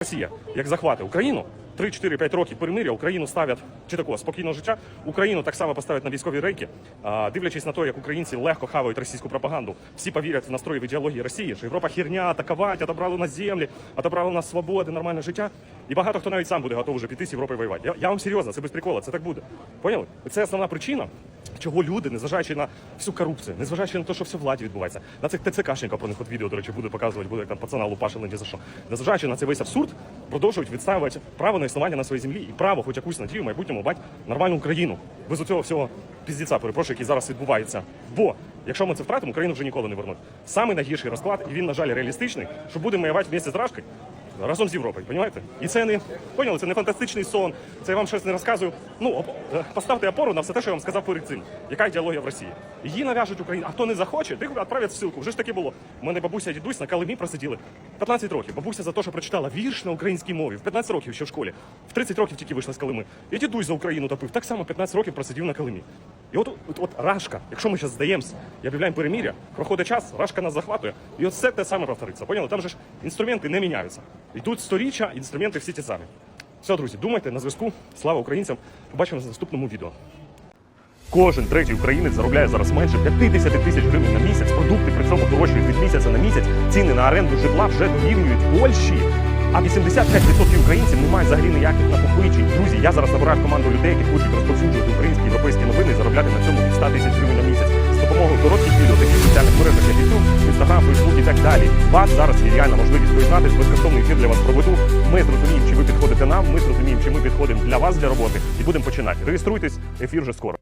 Росія як захвати Україну 3-4-5 років перемир'я Україну ставлять чи такого спокійного життя. Україну так само поставлять на військові рейки, дивлячись на те, як українці легко хавають російську пропаганду. Всі повірять в настрої в ідеології Росії, що Європа херня, атакувати, отобрали у нас землі, отобрали у нас свободи, нормальне життя. І багато хто навіть сам буде готовий вже піти з Європи воювати. Я, я вам серйозно, це без прикола, це так буде. Поняли? Це основна причина. Чого люди, незважаючи на всю корупцію, незважаючи на те, що все владі відбувається, на цих ТЦКшників про них от відео, до речі, буде показувати, буде як там пацана лупашили ні за що. Незважаючи на цей весь абсурд, продовжують відставити право на існування на своїй землі і право, хоч якусь надію в майбутньому мати нормальну Україну. Без цього всього піздіця, перепрошую, який зараз відбувається. Бо якщо ми це втратимо, Україну вже ніколи не вернуть. Самий найгірший розклад, і він, на жаль, реалістичний, що буде воювати вместе з Рашкою, разом з Європою, розумієте? І це не поняли, це не фантастичний сон. Це я вам щось не розказую. Ну оп- е, поставте опору на все те, що я вам сказав перед цим. Яка ідеологія в Росії? Її нав'яжуть Україні. А хто не захоче, тих відправлять в ссылку. Вже ж таки було. У мене бабуся і дідусь на Калимі просиділи 15 років. Бабуся за те, що прочитала вірш на українській мові. В 15 років ще в школі. В 30 років тільки вийшла з Калими. І дідусь за Україну топив. Так само 15 років просидів на Калимі. І от, от, от Рашка, якщо ми зараз здаємося і об'являємо переміря, проходить час, Рашка нас захватує, і от все те саме повториться. Поняли? Там же ж інструменти не міняються. Йдуть сторіччя, інструменти всі ті самі. Все, друзі, думайте на зв'язку. Слава українцям. Побачимося в наступному відео. Кожен третій українець заробляє зараз менше 50 тисяч гривень на місяць. Продукти при цьому дорожчають від місяця на місяць. Ціни на оренду житла вже дорівнюють Польщі. А 85% українців не мають взагалі ніяких накопичень. Друзі, я зараз набираю команду людей, які хочуть розповсюджувати українські європейські новини і заробляти на цьому від 100 тисяч гривень на місяць так далі. Вас зараз є реальна можливість доєднатись, безкоштовний ефір для вас проведу. Ми зрозуміємо, чи ви підходите нам. Ми зрозуміємо, чи ми підходимо для вас для роботи, і будемо починати. Реєструйтесь, ефір вже скоро.